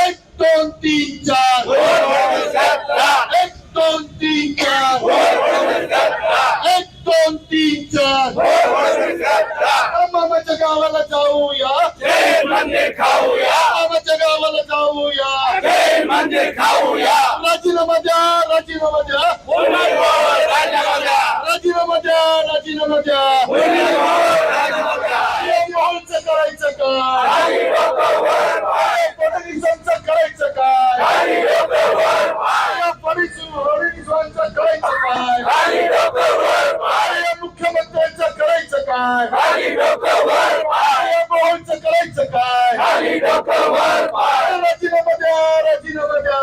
एक दोन तीन चार. एक दोन तीन चार. एक दोन तीन चार. मामाच्या गावाला जाऊया. मंदिर खाऊया मामाच्या गावाला जाऊया. मंदिर खाऊया राजीनामा द्या. राजीनामा द्या. पुनर्भव राजमाता राजीनामा द्या राजीनामा द्या या मोहनचं करायचं काय खाली डोकं वर पाय फडणवीसांचं करायचं काय खाली डोकं वर पाय या फडणवीस- फडणवीसांचं करायचं काय खाली डोकं वर पाय या मुख्यमंत्र्यांचं करायचं काय खाली डोकं वर पाय या मोहनचं करायचं काय खाली डोकं वर पाय राजीनामा द्या राजीनामा द्या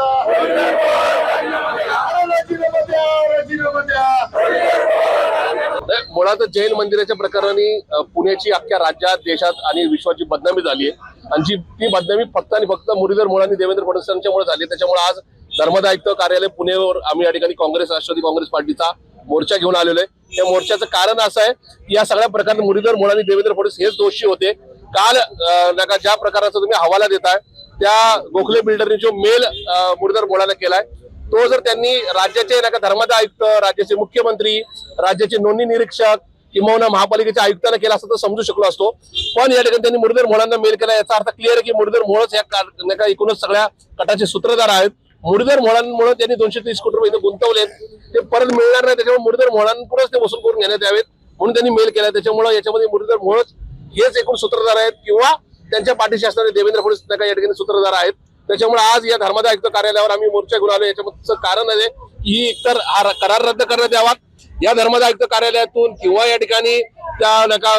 राजीनामा द्या राजीनामा द्या नाही, मुळातच जैन मंदिराच्या प्रकरणी पुण्याची अख्ख्या राज्यात देशात आणि विश्वाची बदनामी झाली आहे आणि जी ती बदनामी फक्त आणि फक्त मुरलीधर मुळांनी देवेंद्र फडणवीस यांच्यामुळे झाली त्याच्यामुळे आज धर्मदायित्व कार्यालय पुणेवर आम्ही या ठिकाणी काँग्रेस राष्ट्रवादी काँग्रेस पार्टीचा मोर्चा घेऊन आलेलो आहे. त्या मोर्चाचं कारण असं आहे की या सगळ्या प्रकारात मुरलीधर मुळांनी देवेंद्र फडणवीस हेच दोषी होते. काल नका ज्या प्रकाराचा तुम्ही हवाला देताय त्या गोखले बिल्डरनी जो मेल मुरलीधर मोळाला केलाय तो जर त्यांनी राज्याचे नाही का धर्मादा आयुक्त राज्याचे मुख्यमंत्री राज्याचे नोंदणी निरीक्षक किंवा महापालिकेच्या आयुक्तांना केला असं तर समजू शकलो असतो. पण या ठिकाणी त्यांनी मुरलीधर मोळांना मेल केला. याचा अर्थ क्लिअर आहे की मुरलीधर मोळच या नाही का एकूणच सगळ्या गटाचे सूत्रधार आहेत. मुरलीधर मोळांमुळे त्यांनी दोनशे तीस कोटी रुपये गुंतवले गुंतवलेत ते परत मिळणार नाही. त्याच्यामुळे मुरलीधर मोळांकडूनच ते वसूल करून घेण्यात यावेत म्हणून त्यांनी मेल केला. त्याच्यामुळे याच्यामध्ये मुरलीधर मोळच हेच एकूण सूत्रधार आहेत किंवा त्यांच्या पाठीशी असणारे देवेंद्र फडणवीस या ठिकाणी सूत्रधार आहेत. त्याच्यामुळे आज या धर्मादा आयुक्त कार्यालयावर आम्ही मोर्चा घेऊन आलो. याच्याचं कारण आहे की एकतर हा करार रद्द करण्यात यावा. या धर्मादा आयुक्त कार्यालयातून किंवा या ठिकाणी त्या नका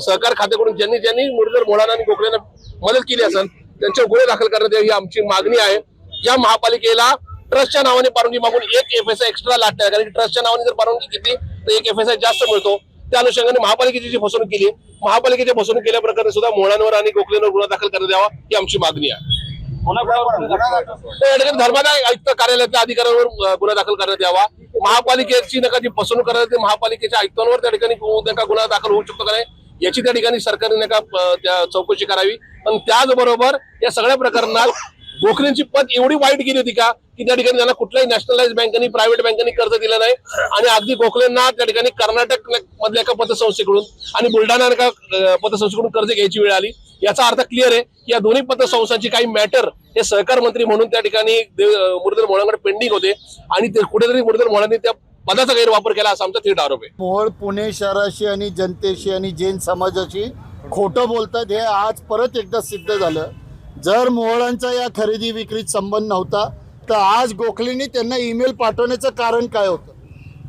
सहकार खात्याकडून ज्यांनी ज्यांनी मुरलीधर मोळाना आणि गोखलेंना मदत केली असेल त्यांच्यावर गुन्हे दाखल करण्यात यावी ही आमची मागणी आहे. या महापालिकेला ट्रस्टच्या नावाने परवानगी मागून एक एफ एस आय एक्स्ट्रा लागते कारण की ट्रस्टच्या नावाने जर परवानगी घेतली तर एक एफ एस आय जास्त मिळतो. त्या अनुषंगाने महापालिकेची जी फसवणूक केली महापालिकेची फसवणूक केल्याप्रकारे सुद्धा मोळांवर आणि गोखलेंवर गुन्हा दाखल करण्यात यावा ही आमची मागणी आहे. धर्मादाय आयुक्त कार्यालयाच्या अधिकाऱ्यांवर गुन्हा दाखल करण्यात यावा. महापालिकेची नका जी फसवणूक करण्यात महापालिकेच्या आयुक्तांवर त्या ठिकाणी गुन्हा दाखल होऊ शकतो का नाही याची त्या ठिकाणी सरकारने नका चौकशी करावी. पण त्याचबरोबर या सगळ्या प्रकरणात गोखलेंची पद एवढी वाईट गेली होती का की त्या ठिकाणी त्यांना कुठल्याही नॅशनलाइज बँकांनी प्रायव्हेट बँकांनी कर्ज दिलं नाही. आणि अगदी गोखलेंना त्या ठिकाणी कर्नाटक मधल्या एका पतसंस्थेकडून आणि बुलढाणा एका पतसंस्थेकडून कर्ज घ्यायची वेळ आली. याचा अर्थ क्लिअर आहे की या दोन्ही पतसंस्थांची काही मॅटर हे सहकार मंत्री म्हणून त्या ठिकाणी देव- मुरलीधर मोळांकडे पेंडिंग होते. आणि ते कुठेतरी मुरलीधर मोळांनी त्या पदाचा गैरवापर केला असा आमचा थेट आरोप आहे. मोहोळ पुणे शहराशी आणि जनतेशी आणि जैन समाजाशी खोटं बोलतात हे आज परत एकदा सिद्ध झालं. जर मोहळांचा या खरेदी विक्रीत संबंध नव्हता तर आज गोखलेंनी त्यांना ईमेल पाठवण्याचं कारण काय होतं?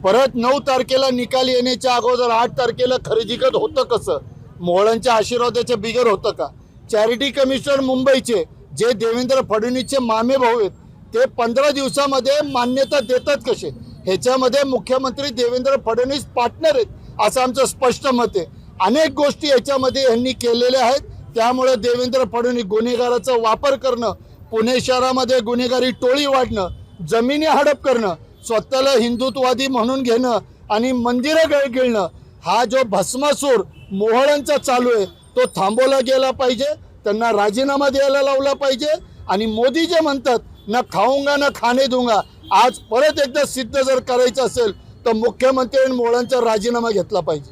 परत नऊ तारखेला निकाल येण्याच्या अगोदर आठ तारखेला खरेदी खत होतं कसं? मोहळांच्या आशीर्वादाच्या बिगर होतं का? चॅरिटी कमिशनर मुंबईचे जे देवेंद्र फडणवीसचे मामे भाऊ आहेत ते पंधरा दिवसामध्ये मान्यता देतात कसे? ह्याच्यामध्ये मुख्यमंत्री देवेंद्र फडणवीस पार्टनर आहेत असं आमचं स्पष्ट मत आहे. अनेक गोष्टी याच्यामध्ये यांनी केलेल्या आहेत. त्यामुळे देवेंद्र फडणवीस गुन्हेगाराचा वापर करणं पुणे शहरामध्ये गुन्हेगारी टोळी वाढणं जमिनी हडप करणं स्वतःला हिंदुत्ववादी म्हणून घेणं आणि मंदिरं गळ गिळणं हा जो भस्मासूर मोहळांचा चालू आहे तो थांबवला गेला पाहिजे त्यांना राजीनामा द्यायला लावला पाहिजे आणि मोदी जे म्हणतात न खाऊंगा न खाणे दूंगा आज परत एकदा सिद्ध जर करायचं असेल तर मुख्यमंत्री आणि राजीनामा घेतला पाहिजे.